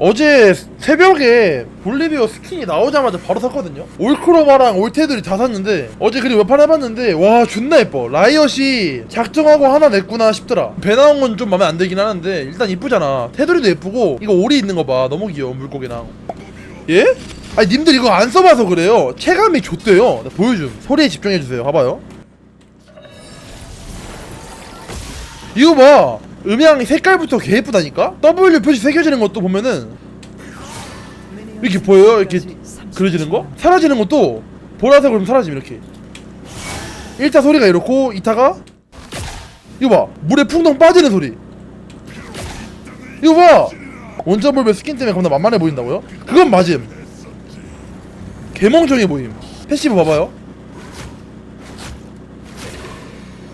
어제 새벽에 볼리비오 스킨이 나오자마자 바로 샀거든요. 올크로바랑 올테들이 다 샀는데 어제 그리고 몇판 해봤는데 와 존나 예뻐. 라이엇이 작정하고 하나 냈구나 싶더라. 배 나온 건 좀 마음에 안 들긴 하는데 일단 이쁘잖아. 테두리도 예쁘고 이거 오리 있는 거 봐. 너무 귀여워 물고기랑. 예? 아니 님들 이거 안 써봐서 그래요. 체감이 좋대요. 나 보여줌. 소리에 집중해주세요. 봐봐요. 이거 봐 음향 색깔부터 개 예쁘다니까? W 표시 새겨지는 것도 보면은 이렇게 보여요? 이렇게 그려지는 거? 사라지는 것도 보라색으로 사라짐 이렇게 1타 소리가 이렇고 2타가 이거 봐 물에 풍덩 빠지는 소리 이거 봐 원점 볼배 스킨 때문에 겁나 만만해 보인다고요? 그건 맞음 개멍청해 보임 패시브 봐봐요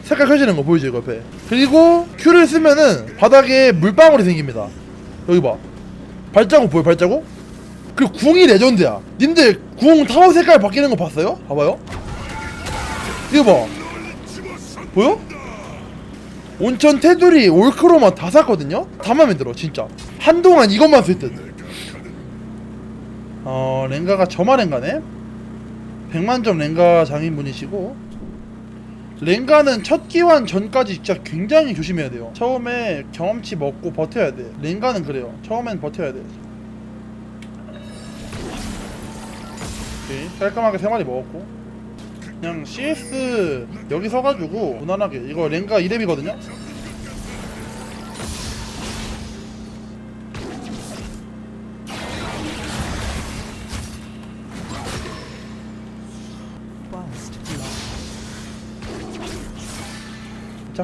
색깔 켜지는 거 보이죠 이거 옆에? 그리고 Q를 쓰면은 바닥에 물방울이 생깁니다. 여기 봐. 발자국 보여 발자국? 그리고 궁이 레전드야. 님들 궁 타워 색깔 바뀌는 거 봤어요? 봐봐요. 이거 봐. 보여? 온천 테두리 올크로마 다 샀거든요? 다 맘에 들어 진짜. 한동안 이것만 쓸듯. 어 랭가가 저마 랭가네? 100만점 랭가 장인분이시고 랭가는 첫 기환 전까지 진짜 굉장히 조심해야 돼요. 처음에 경험치 먹고 버텨야 돼. 랭가는 그래요. 처음엔 버텨야 돼. 오케이. 깔끔하게 세 마리 먹었고. 그냥 CS 여기 서가지고 무난하게. 이거 랭가 2렙이거든요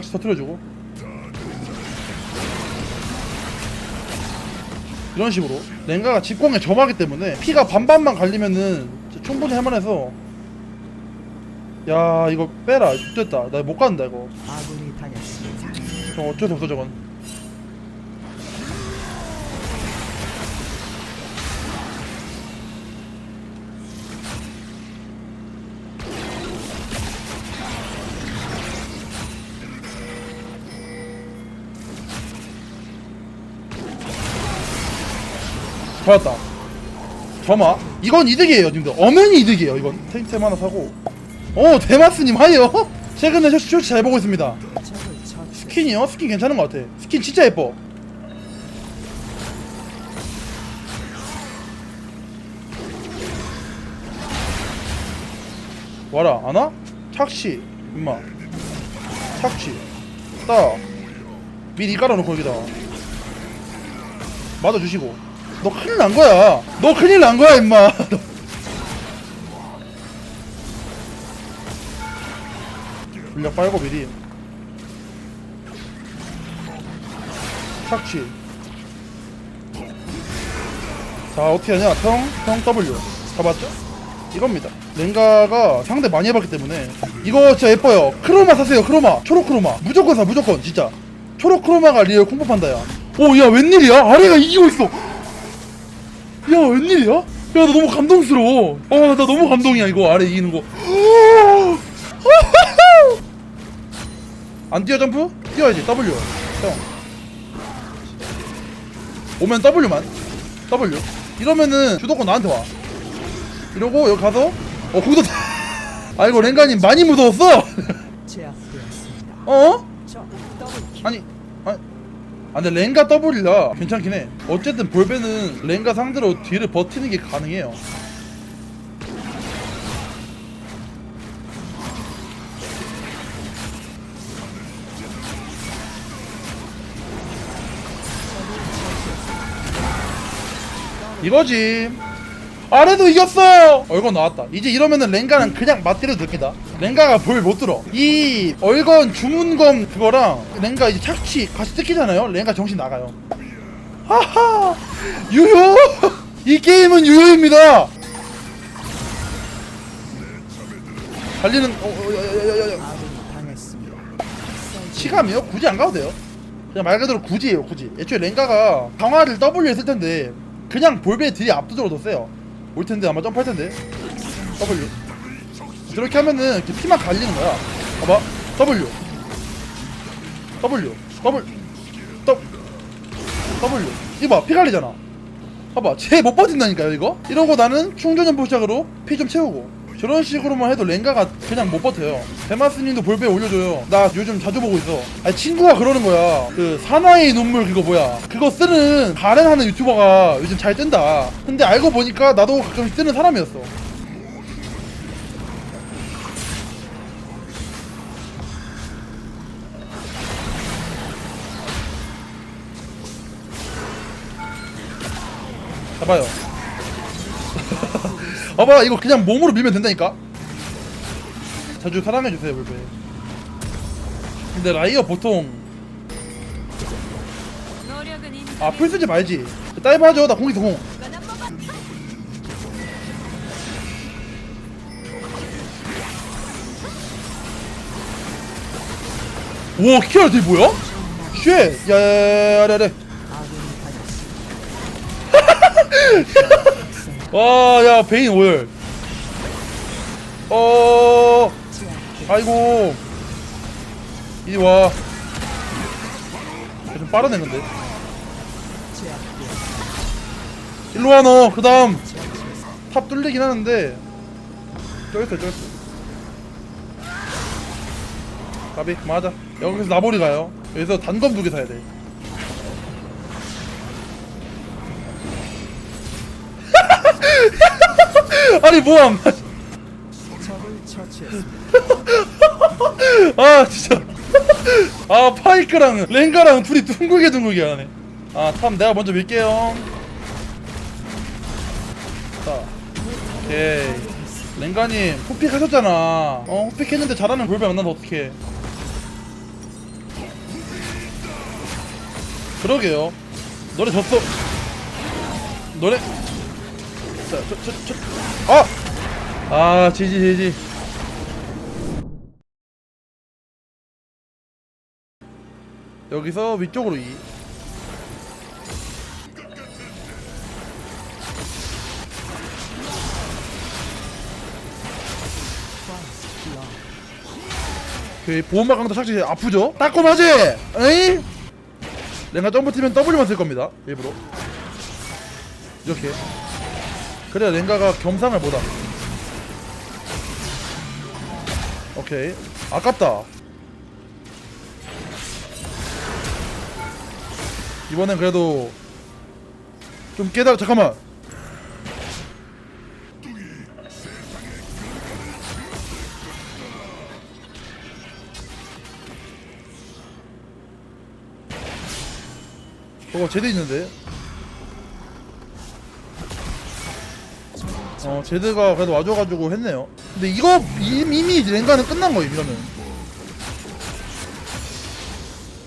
짝지 터트려주고. 이런 식으로. 랭가가 직공에 점하기 때문에 피가 반반만 갈리면은 충분히 할만해서. 야 이거 빼라. 됐다. 나 못 간다 이거. 저 어쩔 수 없어 저건 좋았다 점화 이건 이득이에요 님들 엄연히 이득이에요 이건 테이템 하나 사고 어 데마스님 하이요 최근에 쇼츠, 쇼츠 잘 보고 있습니다. 스킨이요? 스킨 괜찮은 것 같아. 스킨 진짜 예뻐. 와라, 안 와? 착시, 임마. 착시. 따. 미리 깔아놓고 여기다. 맞아주시고. 너 큰일 난 거야. 너 큰일 난 거야, 임마. 분량 빨고 미리. 착취. 자 어떻게 하냐? 평, 평 W. 잡았죠? 이겁니다. 랭가가 상대 많이 해봤기 때문에. 이거 진짜 예뻐요. 크로마 사세요 크로마. 초록 크로마. 무조건 사 무조건 진짜. 초록 크로마가 리얼 콤보 판다야. 오 야 웬일이야? 아래가 이기고 있어 야 웬일이야? 야 나 너무 감동스러워 어나 너무 감동이야 이거 아래 이기는 거 안 뛰어 점프? 뛰어야지 W 형 오면 W만 W 이러면은 주도권 나한테 와 이러고 여기 가서 어 거기도 아이고 랭가님 많이 무서웠어 제압되었습니다. 어? 적 더블 킬. 아니 아 근데 랭가 W라 괜찮긴 해. 어쨌든 볼베는 랭가 상대로 뒤를 버티는 게 가능해요. 이거지 아래도 이겼어 얼건 나왔다 이제 이러면은 랭가는 그냥 맞대려도 됩니다 랭가가 볼 못 들어 이 얼건 주문검 그거랑 랭가 이제 착취 같이 뜯기잖아요 랭가 정신 나가요 하하 유효 이 게임은 유효입니다 달리는 어, 어, 야, 야, 야, 야. 시감이요? 굳이 안 가도 돼요. 그냥 말 그대로 굳이에요, 굳이. 애초에 랭가가 강화를 W에 쓸 텐데 그냥 볼베 딜이 압도적으로 더 세요. 올 텐데 아마 점프할 텐데. W. 저렇게 하면은 이렇게 피만 갈리는 거야. 봐봐, W, W, W, W, W. 이봐, 피 갈리잖아. 봐봐. 쟤 못 버틴다니까요 이거? 이러고 나는 충전전 포착으로 피 좀 채우고 저런 식으로만 해도 랭가가 그냥 못 버텨요. 데마스님도 볼배 올려줘요. 나 요즘 자주 보고 있어. 아니 친구가 그러는 거야. 그 사나이 눈물 그거 뭐야? 그거 쓰는 가렌하는 유튜버가 요즘 잘 뜬다. 근데 알고 보니까 나도 가끔 쓰는 사람이었어. 봐봐요 봐봐 이거 그냥 몸으로 밀면 된다니까 자주 사랑해주세요 볼배 근데 라이어 보통. 아 풀 쓰지 말지 다이브 하죠 나 공이 공 이건 한번 봐. 오 키라 쟤 뭐야? 쉣 야야야야야야. 와 야 베인 오열 어. 아이고 이리 와. 좀. 제압되었습니다. 일로 와 너. 그 다음 탑 뚫리긴 하는데. 쩔었어 쩔었어. 가비 맞아. 여기서 나보리 가요. 여기서 단검 두 개 사야 돼. 아니 처치했습니다. 아 진짜. 아 파이크랑 랭가랑 둘이 둥글게 둥글게 하네. 아탐 내가 먼저 밀게요. 자 오케이. 랭가님 호픽 하셨잖아. 어 호픽 했는데 잘하는 골배 만나면 어떡해. 그러게요. 노래 졌어. 노래 자저저저아 아 지지 지지 여기서 위쪽으로 이. 그 보호막 강도 착지 아프죠? 따끔하지? 에이? 랭가 점프 뛰면 W만 쓸 겁니다 일부러 이렇게 그래야 랭가가 겸상을 못하 오케이. 아깝다. 이번엔 그래도 좀 깨달아 잠깐만. 저거 제드 있는데 어 제드가 그래도 와줘가지고 했네요. 근데 이거 이미, 랭가는 끝난 거임 이러면.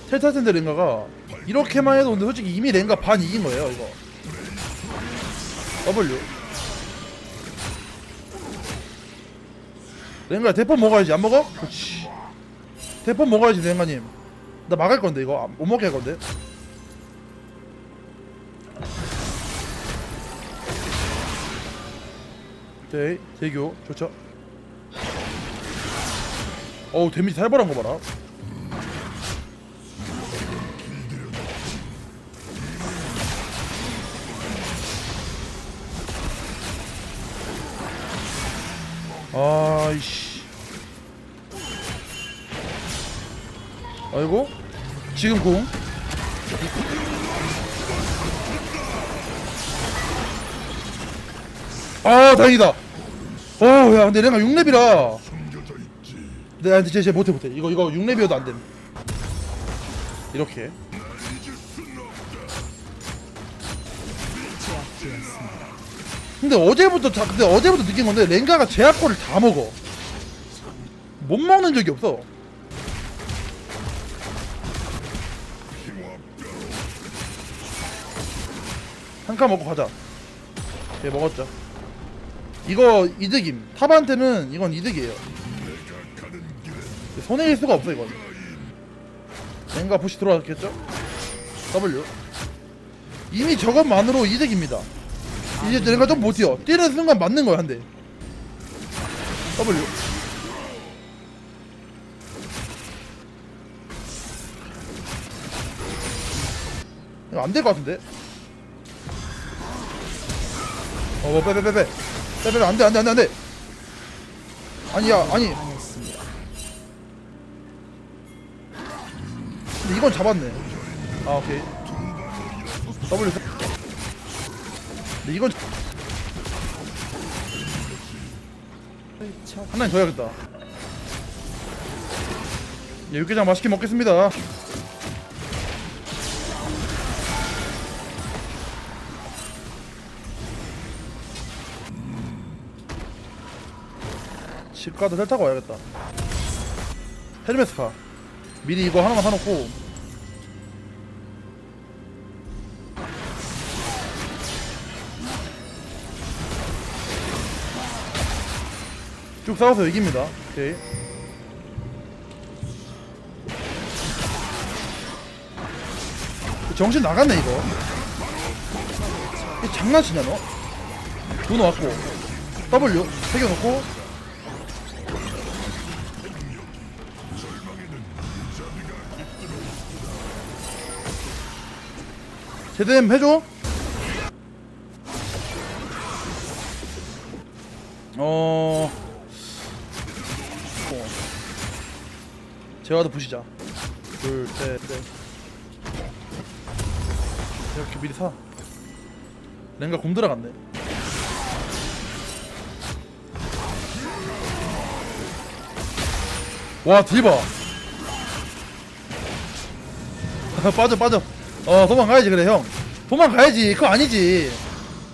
텔탈 텐데 랭가가 이렇게만 해도 근데 솔직히 이미 랭가 반 이긴 거예요 이거. W. 랭가 대폰 먹어야지 안 먹어? 그렇지. 대폰 먹어야지 랭가님. 나 막을 건데 이거. 안- 못 먹게 할 건데 오케이 대교 좋죠. 어우 데미지 살벌한 거 봐라. 아이씨. 아이고 지금 공 아 다행이다. 어 야 근데 내가 6렙이라. 네 근데 쟤, 쟤 못해 못해. 이거 이거 6렙이어도 안됨. 이렇게. 근데 어제부터 자, 근데 어제부터 느낀 건데 랭가가 제압골을 다 먹어. 못 먹는 적이 없어. 한칸 먹고 가자. 예 먹었죠 이거 이득임 탑한테는 이건 이득이에요 손해일 수가 없어 이건 랭가 푸시 들어왔겠죠 W 이미 저것만으로 이득입니다 이제 내가 좀 못 뛰어. 뛰는 순간 맞는 거야 한 대. W. 이거 안 될 것 같은데? 어 빼빼빼빼 빼빼빼 안돼 안돼 안돼 안돼. 아니야 아니. 근데 이건 잡았네. 아 오케이. W. 근데 이건 더 해야겠다. 예, 육개장 맛있게 먹겠습니다 집가도 텔 타고 와야겠다. 헬멧 카 미리 이거 하나만 사놓고. 쭉 싸워서 이깁니다. 오케이. 정신 나갔네 이거. 이 장난치냐 너? 돈 왔고. W 새겨놓고 제대로 해줘. 어... 어. 제와도 부시자. 둘셋넷. 이렇게 미리 사. 랭가 곰 들어갔네. 와 딜봐 빠져 빠져 어 도망가야지 그래 형. 도망가야지. 그거 아니지.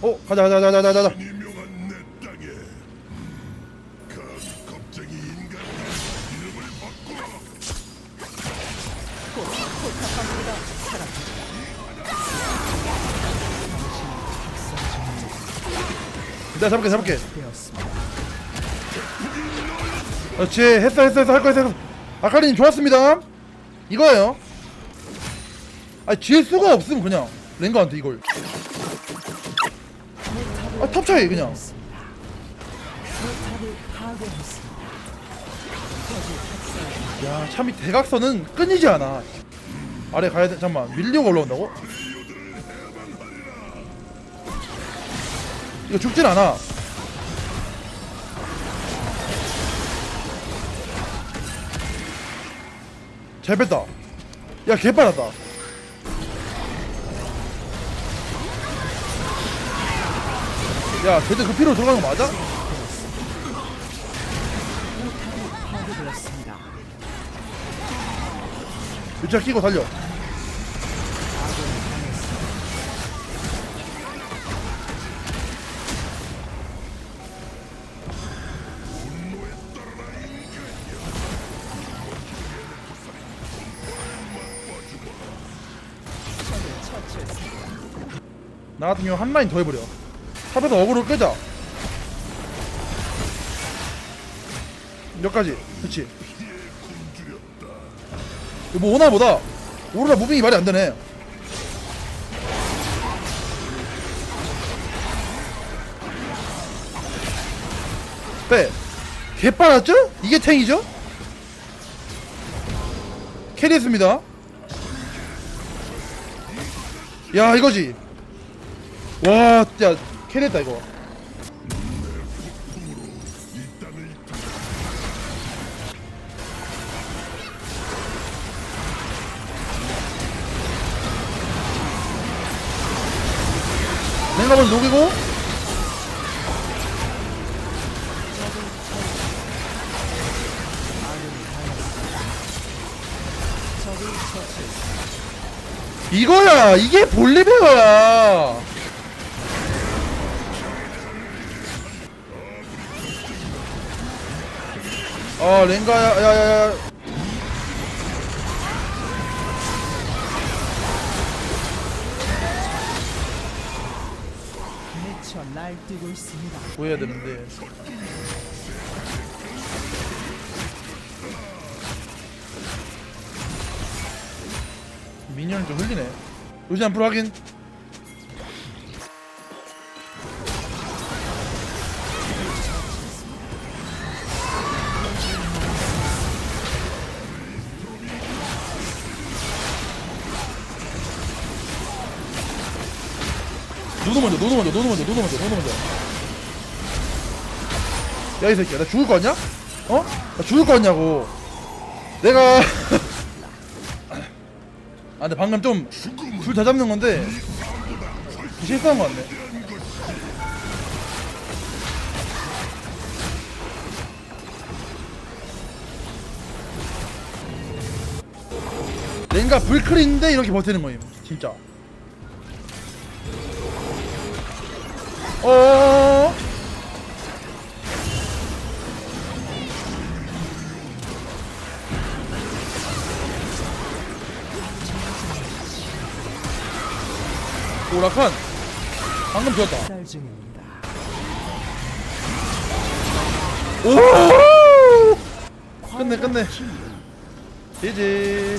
어 가자 가자 가자 가자 가자. 내 내가 잡을게 잡을게. 그렇지 했어 했어 했어 할거 했어 했어. 아카리님 좋았습니다. 이거예요 아 지을 수가 없음 그냥. 랭가한테 이걸. 아 탑 차이 그냥. 야 참이 대각선은 끊이지 않아. 아래 가야 돼. 잠깐만 밀려고 올라온다고? 이거 죽진 않아. 잘 뺐다. 야 개빨랐다 야 쟤들 그 피로 들어가는 거 맞아? 유차 끼고 달려 나 같은 경우 한 라인 더 해버려 탑에서 어그로 끄자. 여기까지. 그치? 뭐 오나 보다. 오로라 무빙이 말이 안 되네. 빼. 개빨았죠? 이게 탱이죠? 캐리했습니다. 야 이거지. 와야 캐리했다 이거 먼저 녹이고. 이거야 이게 볼리베어야 아 랭가야 야야야. 미쳐 날뛰고 있습니다. 보여야 되는데. 미니언 좀 흘리네. 요즘 앞으로 확인 노노 먼저 노노 먼저 노노 먼저 노노 먼저 노노 먼저 야 이 새끼야 나 죽을 거 같냐? 어? 나 죽을 거 같냐고 내가 아 근데 방금 좀둘다 잡는 건데 실수한 거 같네 랭가 불클인데 이렇게 버티는 거임 진짜 어? 오락한 방금 중입니다. 오! 끝내 끝내. 이제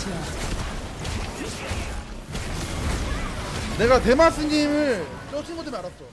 내가 데마스님을 저 친구 때문에 알았어